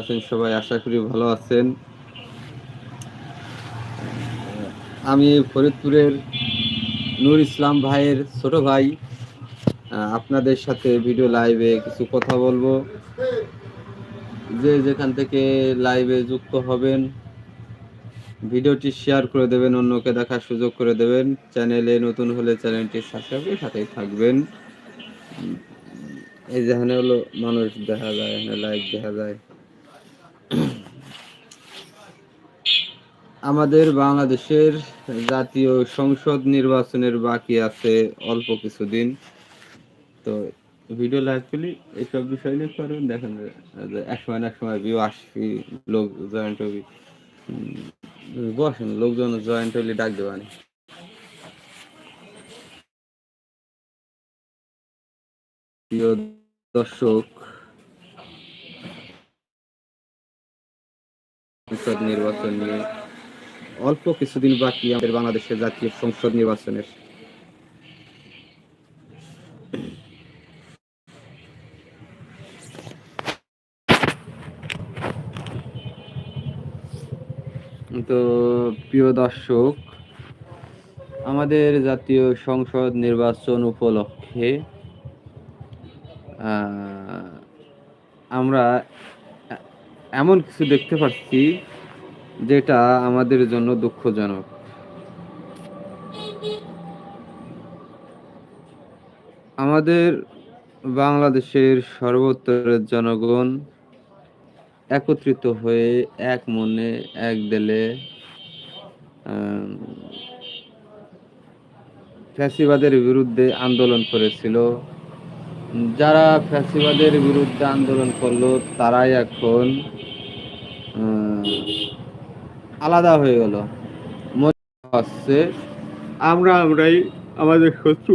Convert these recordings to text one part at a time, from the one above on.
আছেন সবাই, আশা করি ভালো আছেন। আমি ফরিদপুরের নূর ইসলাম ভাইয়ের ছোট ভাই। আপনাদের সাথে ভিডিও লাইভে কিছু কথা বলব। যে যেখান থেকে লাইভে যুক্ত হবেন, ভিডিওটি শেয়ার করে দেবেন, অন্যকে দেখার সুযোগ করে দেবেন। চ্যানেলে নতুন হলে চ্যানেলটি সাবস্ক্রাইব করে সাথেই থাকবেন। এই যেখানে হলো, মানুষ দেখা যায় লাইভ দেখা যায়। আমাদের বাংলাদেশের জাতীয় সংসদ নির্বাচনের বাকি আছে অল্প কিছুদিন। তো ভিডিও লাইভ করলি এইসব বিষয় নিয়ে করুন দেখেন, এক সময় এক সময় ভিউ আসবি লোক জয়েন্ট হবি বসেন, লোকজন জয়েন্ট হইলে ডাক দেবানি প্রিয় দর্শক নির্বাচন নিয়ে অল্প কিছুদিন বাকি আমাদের বাংলাদেশের জাতীয় সংসদ নির্বাচনের। তো প্রিয় দর্শক, আমাদের জাতীয় সংসদ নির্বাচন উপলক্ষে আমরা এমন কিছু দেখতে পাচ্ছি যেটা আমাদের জন্য দুঃখজনক। আমাদের বাংলাদেশের সর্বোত্তরের জনগণ একত্রিত হয়ে এক মনে, এক দিলে ফ্যাসিবাদের বিরুদ্ধে আন্দোলন করেছিল। যারা ফ্যাসিবাদের বিরুদ্ধে আন্দোলন করল, তারাই এখন আলাদা হয়ে গেল। মনে হচ্ছে আমরা আমরাই আমাদের শত্রু।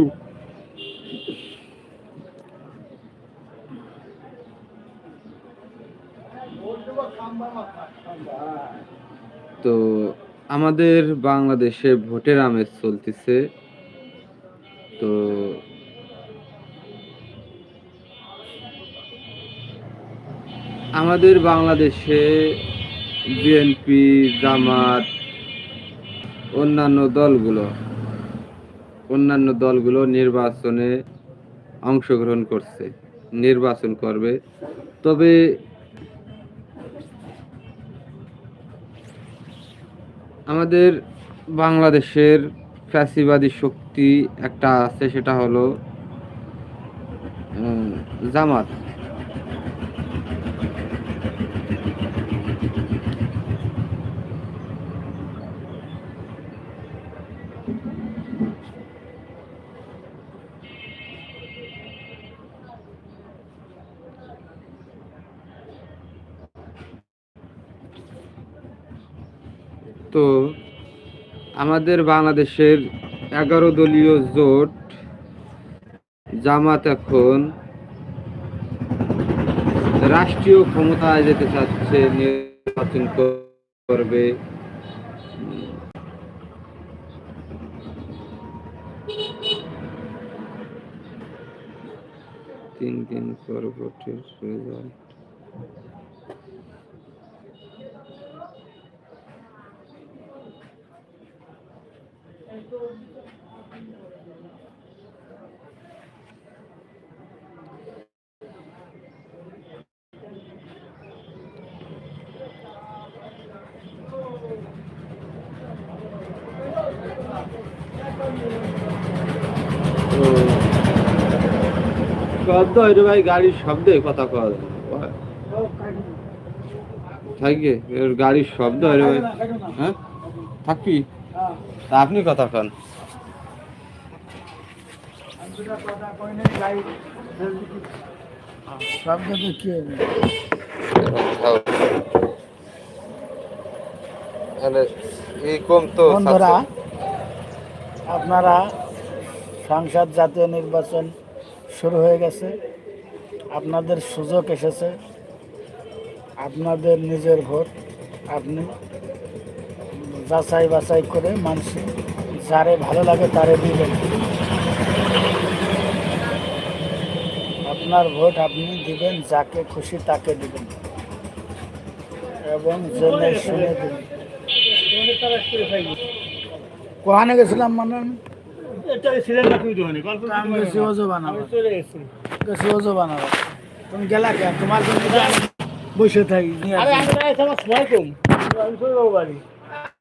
তো আমাদের বাংলাদেশে ভোটের আমেজ চলতেছে। তো আমাদের বাংলাদেশে বিএনপি, জামাত, অন্যান্য দলগুলো অন্যান্য দলগুলো নির্বাচনে অংশগ্রহণ করছে, নির্বাচন করবে। তবে আমাদের বাংলাদেশের ফ্যাসিবাদী শক্তি একটা আছে, সেটা হলো জামাত। তো আমাদের বাংলাদেশের এগারো দলীয় জোট, জামাত এখন রাষ্ট্রীয় ক্ষমতায় যেতে চাচ্ছে, নির্বাচন করবে। তিন দিন পর ভোটের রেজাল্ট শব্দ হইরে ভাই গাড়ির শব্দে কথা কওয়া যায়। গাড়ির শব্দ হইরে ভাই। হ্যাঁ? থাকবি আপনি কথা কন। শব্দ তো কি হবে? এই কম তো বন্ধুরা আপনারা সংসদ জাতীয় নির্বাচন শুরু হয়ে গেছে। আপনাদের সুযোগ এসেছে। আপনাদের নিজের ভোট আপনি যাচাই বাছাই করে মানুষ যারে ভালো লাগে তারে দিবেন আপনার ভোট আপনি দিবেন যাকে খুশি তাকে দিবেন। এবং জেনে শুনে দিন কোহানে গেছিলাম মানে? তুমি গেলা কে? তোমার জন্য বসে থাকি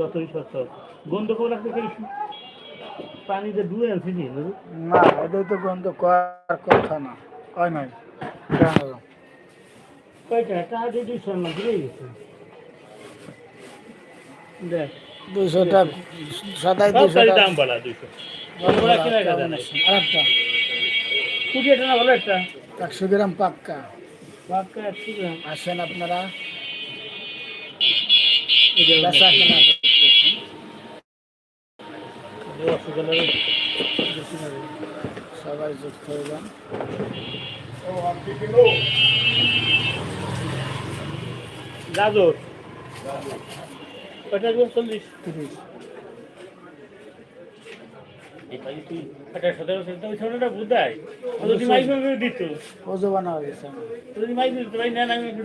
যতই সত্য গন্ধ করে রাখতে খেয়েছি পানিতে ডুবে আনছি নি না এটাই তো গন্ধ করার কথা না। হয় নাই? কয়টা টাকা? দিয়ে দুইশো না গেছে। দেখ সদাই দাম বাড়া না ভালো একটা? একশো গ্রাম পাক্কা। বাক্কা একশো গ্রাম। আসেন আপনারা। বেচা কেনা। সবাই যুক্ত হইবেন গাজর কয়টা দিন চল্লিশ তিরিশ ও দিত ওজো বানা হয়ে গেছে। ও যদি মাইক দিত ভাই না আমি একটু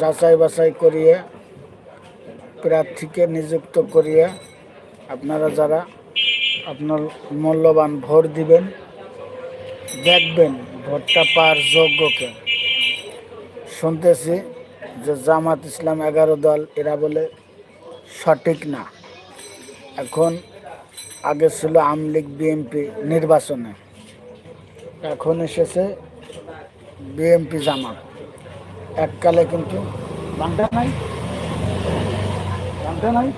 যাচাই বাছাই করিয়ে, প্রার্থীকে নিযুক্ত করিয়ে আপনারা যারা আপনার মূল্যবান ভোট দিবেন, দেখবেন ভোটটা পার যোগ্যকে শুনতেছি যে জামাত ইসলাম এগারো দল, এরা বলে সঠিক না। এখন আগে ছিল আমলিগ বিএমপি নির্বাচনে। এখন এসেছে বিএমপি জামাত। এককালে কিন্তু বাংলা নাই। বাংলা নাই।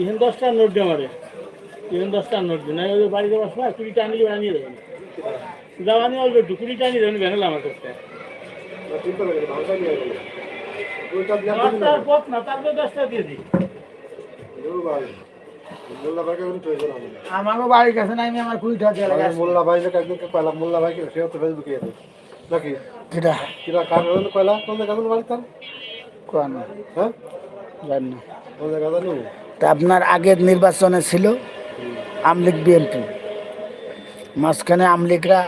ইহেন দশটা নোট দে ইহেন দশটা নোট দে না। ওই বাড়িতে বসবা কুড়িটা আনলে বানিয়ে দেবেন দাবানি অল্প একটু কুড়িটা আনিয়ে দেবেন ভ্যানেল আমার কাছে। দশটার পথ না তারপরে দশটা দিয়ে দিই। আমারও বাড়ির কাছে নাই আমি আমার কুড়ি টাকা দিয়ে গেছি মোল্লা ভাই নাকি একদিনকে মোল্লা ভাইকে সে তো ফেসবুকে আছে। নাকি? কিটা কার হলো কয়লা? বাড়ি তার হ্যাঁ? জানি না। তা আপনার আগের নির্বাচনে ছিল? আমলিগ বিএনপি। মাঝখানে আমলিগরা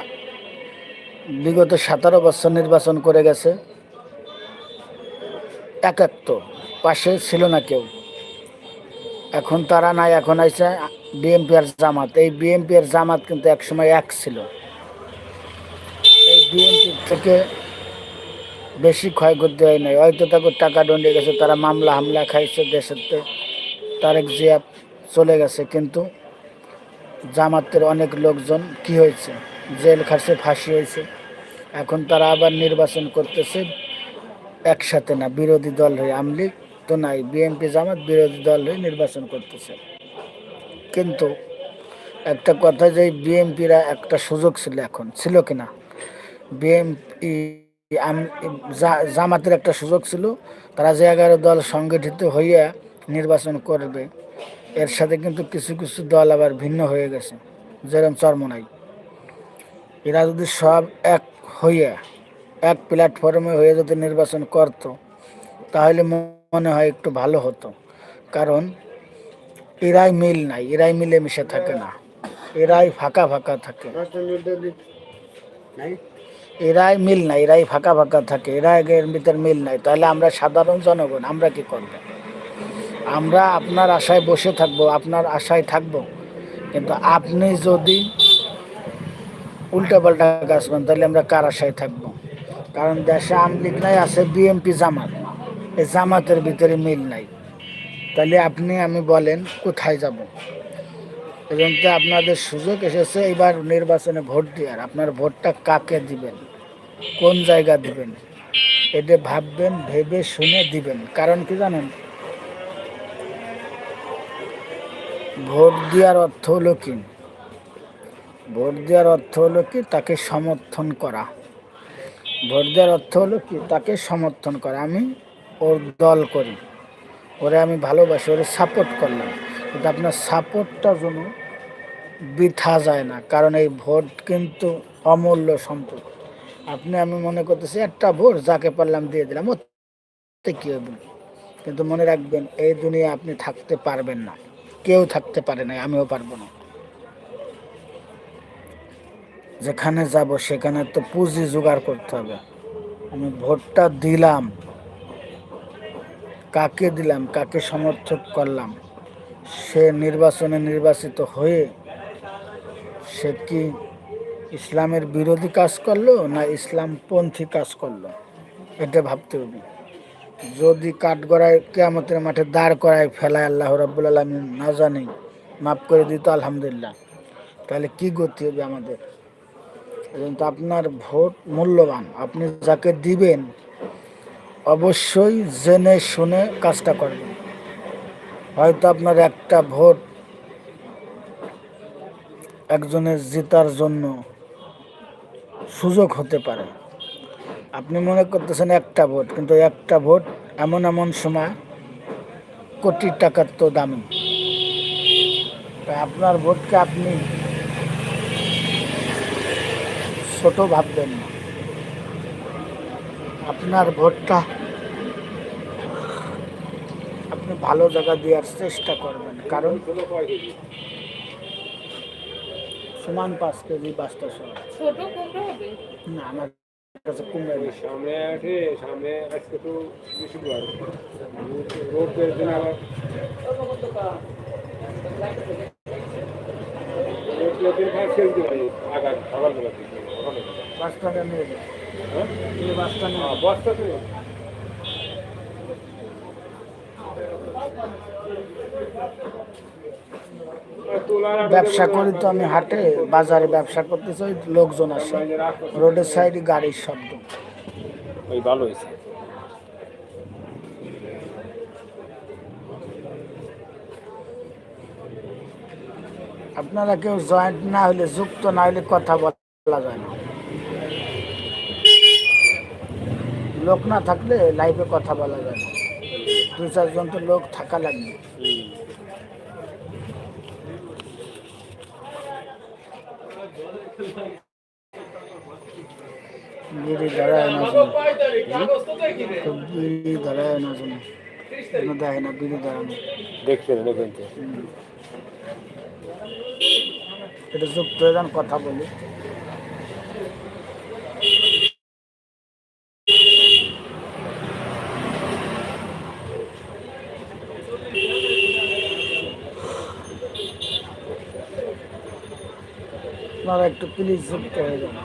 বিগত সতেরো বছর নির্বাচন করে গেছে। একাত্ম পাশে ছিল না কেউ। এখন তারা নাই, এখন আইছে বিএনপি আর জামাত। এই বিএনপি আর জামাত কিন্তু একসময় এক ছিল। এই বিএনপি থেকে বেশি ক্ষয়ক্ষতি হয় নাই। হয়তো তাকে টাকা দণ্ডে গেছে, তারা মামলা হামলা খাইছে দেশেতে। তারেক জিয়া চলে গেছে, কিন্তু জামাতের অনেক লোকজন কি হয়েছে? জেল খাসে ফাঁসি হয়েছে। এখন তারা আবার নির্বাচন করতেছে একসাথে না, বিরোধী দল হয়ে। আমলিগ তো নাই, বিএনপি, জামাত বিরোধী দল হয়ে নির্বাচন করতেছে। কিন্তু একটা কথা যে বিএনপিরা একটা সুযোগ ছিল এখন, ছিল কি কিনা বিএনপি জামাতের একটা সুযোগ ছিল, তারা যে এগারো দল সংগঠিত হইয়া নির্বাচন করবে। এর সাথে কিন্তু কিছু কিছু দল আবার ভিন্ন হয়ে গেছে। যেরকম চরমনাই। এরা যদি সব এক হইয়া, এক প্ল্যাটফর্মে হয়ে যদি নির্বাচন করত, তাহলে মনে হয় একটু ভালো হতো। কারণ এরাই মিল নাই, এরাই মিলে মিশে থাকে না। এরাই ফাঁকা ফাঁকা থাকে। এরাই মিল নাই, এরাই ফাঁকা ফাঁকা থাকে। এরা এর ভিতরে মিল নাই। তাহলে আমরা সাধারণ জনগণ, আমরা কি করব? আমরা আপনার আশায় বসে থাকব, আপনার আশায় থাকব। কিন্তু আপনি যদি উল্টাপাল্টা কাজ করেন, তাহলে আমরা কার আশায় থাকব? কারণ দেশে আমলিক নাই, আছে বিএমপি জামাত। এই জামাতের ভিতরে মিল নাই। তাহলে আপনি, আমি বলেন, কোথায় যাব? এবং তো আপনাদের সুযোগ এসেছে, এবার নির্বাচনে ভোট দেওয়ার। আপনার ভোটটা কাকে দিবেন? কোন জায়গা দিবেন? এটা ভাববেন, ভেবে শুনে দিবেন। কারণ কি জানেন? ভোট দেওয়ার অর্থ হলো কি? ভোট দেওয়ার অর্থ হলো কি? তাকে সমর্থন করা। ভোট দেওয়ার অর্থ হলো কি? তাকে সমর্থন করা। আমি ওর দল করি। ওরে আমি ভালোবাসি, ওরে সাপোর্ট করলাম। কিন্তু আপনার সাপোর্টটা যেন বৃথা যায় না। কারণ এই ভোট কিন্তু অমূল্য সম্পদ। আপনি, আমি মনে করতেছি, একটা ভোট যাকে পারলাম দিয়ে দিলাম, ওতে কি হবে? কিন্তু মনে রাখবেন, এই দুনিয়া আপনি থাকতে পারবেন না। কেউ থাকতে পারে না আমিও পারব না। যেখানে যাব সেখানে তো পুঁজি জোগাড় করতে হবে। আমি ভোটটা দিলাম। কাকে দিলাম, কাকে সমর্থক করলাম? সে নির্বাচনে নির্বাচিত হয়ে সে কি ইসলামের বিরোধী কাজ করল না ইসলামপন্থী কাজ করল? এটা ভাবতে হবে। যদি কাঠগড়ায় কেয়ামতের মাঠে দাঁড় করায় ফেলায় আল্লাহ রাব্বুল আলমী না জানি, মাফ করে দিত, আলহামদুলিল্লাহ। তাহলে কি গতি হবে আমাদের? কিন্তু আপনার ভোট মূল্যবান। আপনি যাকে দিবেন, অবশ্যই জেনে শুনে কাজটা করবেন হয়তো আপনার একটা ভোট একজনের জেতার জন্য সুযোগ হতে পারে। আপনি মনে করতেছেন একটা ভোট কিন্তু একটা ভোট এমন এমন সময় কোটি টাকার তো দামি। তাই আপনার ভোটকে আপনি ছোট ভাববেন না। আপনার ভোটটা আপনি ভালো জায়গা দেওয়ার চেষ্টা করবেন কারণ সমান পাঁচ কেজি সহ ছোট না আমার কাছে কুমড়ো সামনে আছে সামনে আজকে তো বৃহস্পতিবার। রোড পেয়ে দিন আবার হ্যাঁ। বস্তা ব্যবসা করি তো আমি হাটে বাজারে ব্যবসা করতে চাই লোকজন আসে। রোডের সাইডে গাড়ির শব্দ। ওই ভালো হয়েছে। আপনারা কেউ জয়েন্ট না হলে যুক্ত না হলে কথা বলা যায় না। লোক না থাকলে লাইভে কথা বলা যায় না। দু চারজন তো লোক থাকা লাগবে। বিড়ি না দাঁড়ায় না দেয় না বিড়ি ধরানো দেখছেন দেখেন এটা যুক্ত কথা বলি আপনারা একটু প্লিজ যুক্ত হয়ে যান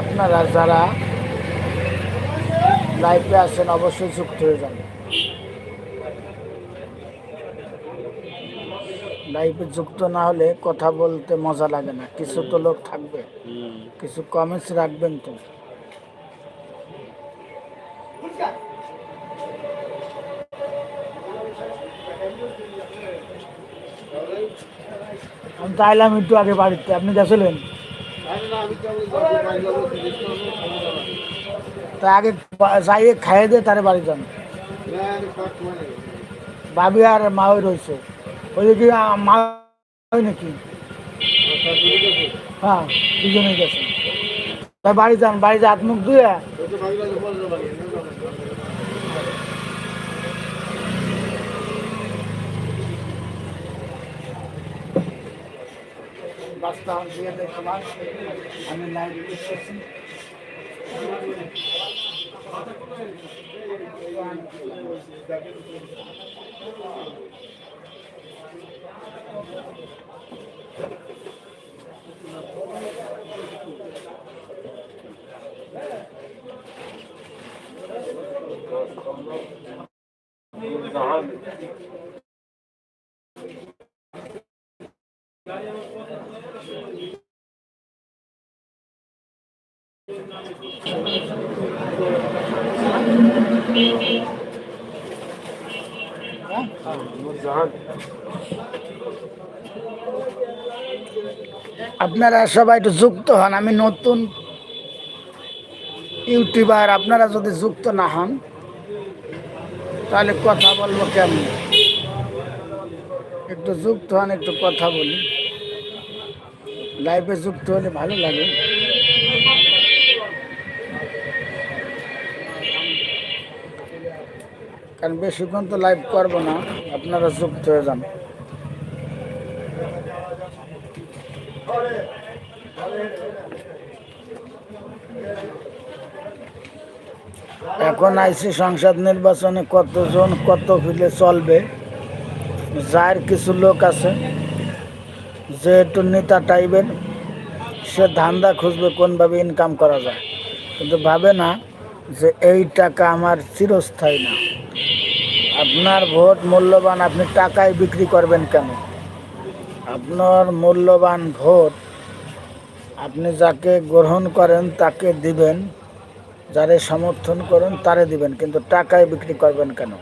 আপনারা যারা লাইভে আছেন অবশ্যই যুক্ত হয়ে যান। লাইভে যুক্ত না হলে কথা বলতে মজা লাগে না। কিছু তো লোক থাকবে। কিছু কমেন্টস রাখবেন তো। আমি তো আইলাম একটু আগে বাড়িতে। আপনি গেছিলেন? তা আগে যাইয়ে খাইয়ে দিয়ে তারে বাড়ি যান। ভাবি আর মা ওই রয়েছে। ওই কি, আ- মা হয় নাকি? হ্যাঁ দুজনেই গেছে। তাই বাড়ি যান, বাড়ি যা, হাত মুখ ধুয়ে। দেয় আমি লাইভ করতেছি আপনারা সবাই একটু যুক্ত হন, আমি নতুন ইউটিউবার, আপনারা যদি যুক্ত না হন, তাহলে কথা বলব কেমন? একটু যুক্ত হন, একটু কথা বলি। লাইভে যুক্ত হলে ভালো লাগে। কারণ বেশিক্ষণ তো লাইভ করব না। আপনারা যুক্ত হয়ে যান। এখন আইসি সংসদ নির্বাচনে কতজন, কত ফিলে চলবে? যার কিছু লোক আছে, যে একটু নেতা টাইপের, সে ধান্দা খুঁজবে কোনভাবে ইনকাম করা যায়। কিন্তু ভাবে না যে এই টাকা আমার চিরস্থায়ী না। আপনার ভোট মূল্যবান আপনি টাকায় বিক্রি করবেন কেন? আপনার মূল্যবান ভোট আপনি যাকে গ্রহণ করেন তাকে দিবেন, যারে সমর্থন করেন তারে দিবেন, কিন্তু টাকায় বিক্রি করবেন কেন?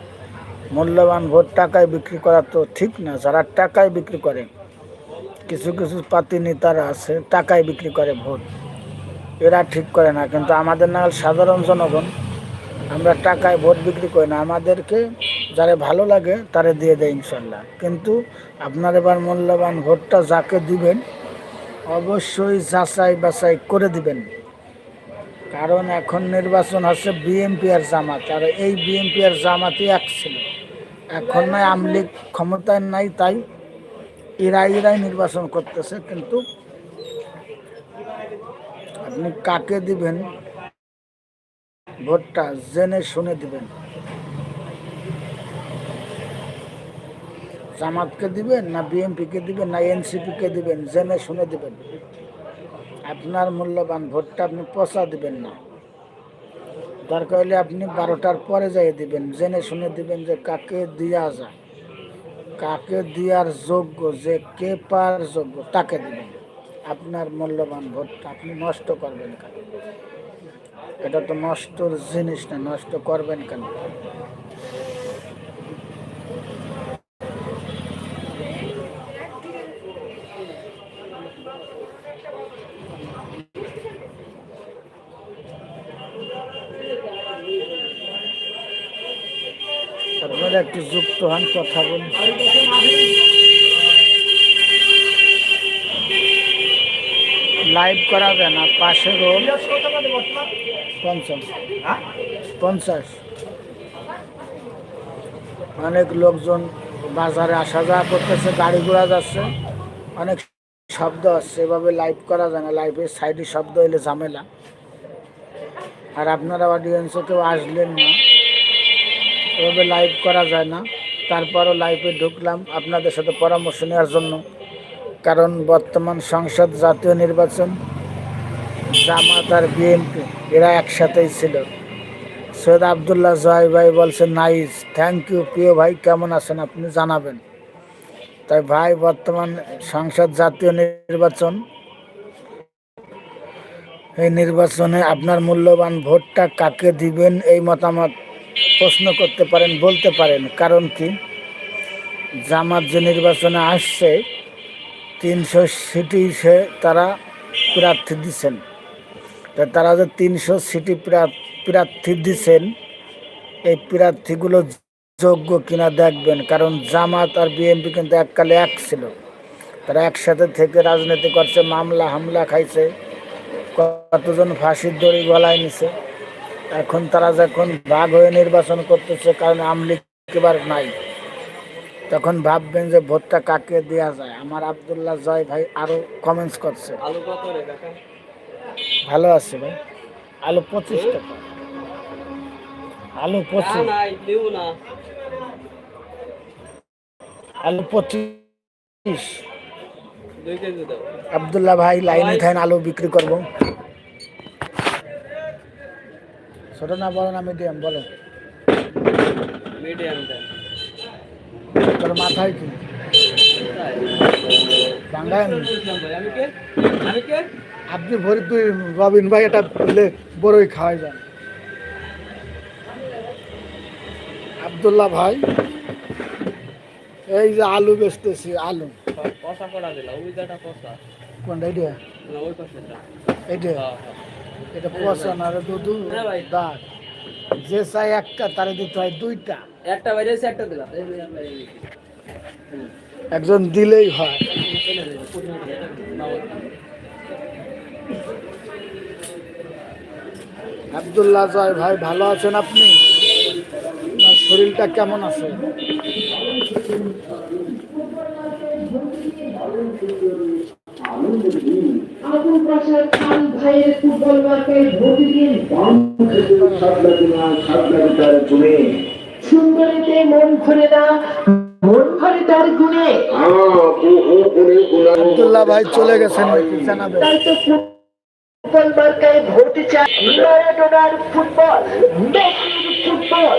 মূল্যবান ভোট টাকায় বিক্রি করা তো ঠিক না, যারা টাকায় বিক্রি করে, কিছু কিছু পাতি নেতারা আছে, টাকায় বিক্রি করে ভোট। এরা ঠিক করে না, কিন্তু আমাদের নাগাল সাধারণ জনগণ আমরা টাকায় ভোট বিক্রি করি না। আমাদেরকে যারা ভালো লাগে তারে দিয়ে দেয় ইনশাল্লাহ। কিন্তু আপনার এবার মূল্যবান ভোটটা যাকে দিবেন, অবশ্যই যাচাই বাছাই করে দিবেন। কারণ এখন নির্বাচন হচ্ছে বিএনপি আর জামাত, আর এই বিএনপি আর জামাতই এক ছিল। এখন নয় আমলিগ ক্ষমতায় নাই, তাই এরা এরাই নির্বাচন করতেছে। কিন্তু আপনি কাকে দিবেন ভোটটা জেনে শুনে দিবেন। জামাতকে দিবেন না বিএনপিকে দিবেন না এনসিপিকে দিবেন, জেনে শুনে দিবেন। আপনার মূল্যবান ভোটটা আপনি পচা দিবেন না। দরকার হলে আপনি বারোটার পরে যাই দিবেন, জেনে শুনে দিবেন যে কাকে দিয়া যায়। কাকে দেওয়ার যোগ্য, যে কে পার যোগ্য, তাকে দিবেন। আপনার মূল্যবান ভোটটা আপনি নষ্ট করবেন কেন? এটা তো নষ্টর জিনিস না, নষ্ট করবেন কেন? আপনারা একটু যুক্ত হন, কথা বলুন। লাইভ করাবে না পাশে রোল। পঞ্চাশ। পঞ্চাশ। অনেক লোকজন বাজারে আসা যাওয়া করতেছে, গাড়ি ঘোড়া যাচ্ছে। অনেক শব্দ আসছে, এভাবে লাইভ করা যায় না। লাইভের সাইডে শব্দ এলে ঝামেলা। আর আপনারা অডিয়েন্সও কেউ আসলেন না, এভাবে লাইভ করা যায় না। তারপরও লাইভে ঢুকলাম আপনাদের সাথে পরামর্শ নেওয়ার জন্য। কারণ বর্তমান সংসদ জাতীয় নির্বাচন জামাত আর বিএনপি এরা একসাথেই ছিল। সৈয়দ আবদুল্লাহ জয় ভাই বলছে নাইস থ্যাংক ইউ প্রিয় ভাই, কেমন আছেন? আপনি জানাবেন। তাই ভাই, বর্তমান সংসদ জাতীয় নির্বাচন, এই নির্বাচনে আপনার মূল্যবান ভোটটা কাকে দিবেন, এই মতামত প্রশ্ন করতে পারেন, বলতে পারেন। কারণ কি? জামাত যে নির্বাচনে আসছে, তিনশো সিটি সে তারা প্রার্থী দিচ্ছেন তা তারা যে তিনশো সিটি প্রা- প্রার্থী দিচ্ছেন এই প্রার্থীগুলো যোগ্য কিনা দেখবেন, কারণ জামাত আর বিএনপি কিন্তু এককালে এক ছিল। তারা একসাথে থেকে রাজনীতি করছে, মামলা, হামলা খাইছে, কতজন ফাঁসির দড়ি গলায় নিছে। এখন তারা যখন ভাগ হয়ে নির্বাচন করতেছে, কারণ আমলিগ নাই। তখন ভাববেন যে ভোটটা কাকে দেওয়া যায়? আমার আব্দুল্লাহ জয় ভাই আরও কমেন্টস করছে। ভালো আছে ভাই। আলু পঁচিশ টাকা। আলু পঁচিশ। আলু পঁচিশ। আব্দুল্লাহ ভাই লাইনে থাকেন আলু বিক্রি করব। ছোট না বড় না মিডিয়াম বলো। মিডিয়াম তোর মাথায় কি? আমি কে? আমি কে? আপনি ফরিদপুর রবিন ভাই এটা দিলে বড়ই খাওয়াই যান আব্দুল্লাহ ভাই এই যে আলু বেচতেছি আলু। কোনটা এটা না এটা। হ্যাঁ হ্যাঁ। এটা পছন্দ আর দুধু হ্যাঁ ভাই। দাঁত। যে চাই একটা তারে দিতে হয় দুইটা। একটা বাইরে একটা দিলাম। একজন দিলেই হয়। আব্দুল্লাহ জয়, ভাই ভালো আছেন আপনি? আপনার শরীরটা কেমন আছে? আব্দুল্লাহ ভাই চলে গেছেন তো ফুটবল মার্কায় ভোট চাই ম্যারাডোনার ফুটবল মেসির ফুটবল।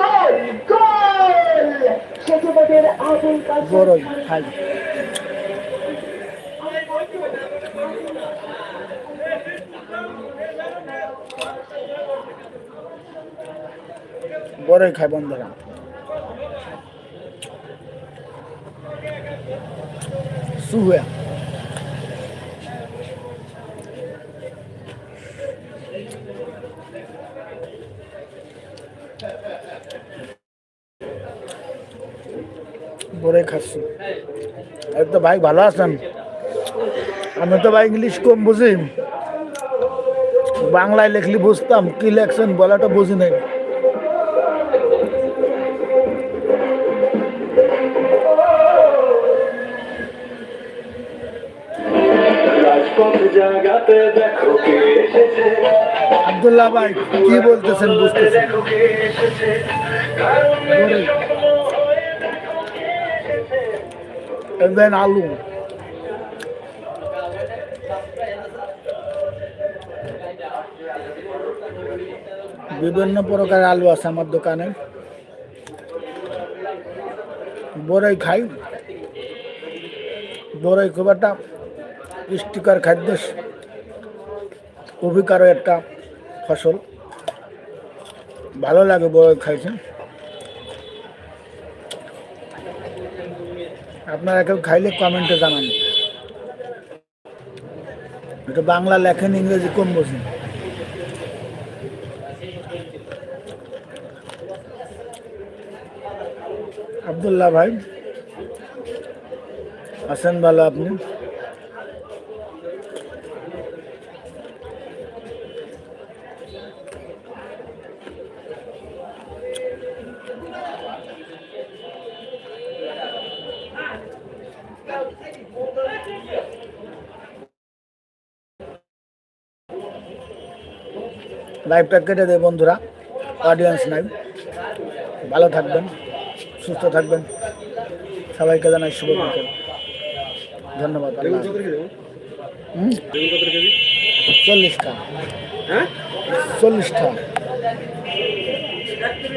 গোল গোল! সে তোমাদের আবুল বড়ই খাই বড়ই খাই বন্ধুরা। সুয়া বড়ই খাচ্ছি। এই তো ভাই ভালো আছেন? আমি তো ভাই ইংলিশ কম বুঝি। বাংলায় লেখলি বুঝতাম কি লেখছেন বলাটা বুঝি নাই। আব্দুল্লাহ ভাই কি বলতেছেন বুঝতেছেন দেন আলু বিভিন্ন প্রকার আলু আছে আমার দোকানে। বড়ই খাই। বড়ই খুব একটা পুষ্টিকর খাদ্য অভিকারও একটা ফসল। ভালো লাগে বড়ই খাইছেন আপনারা কেউ খাইলে কমেন্টে জানান। এটা বাংলা লেখেন, ইংরেজি কম বোঝেন। আবদুল্লাহ ভাই, আছেন ভালো আপনি? লাইভটা কেটে দেয় বন্ধুরা। অডিয়েন্স নাই। ভালো থাকবেন সুস্থ থাকবেন। সবাইকে জানাই শুভ বিকেল ধন্যবাদ? চল্লিশটা। হ্যাঁ? চল্লিশটা।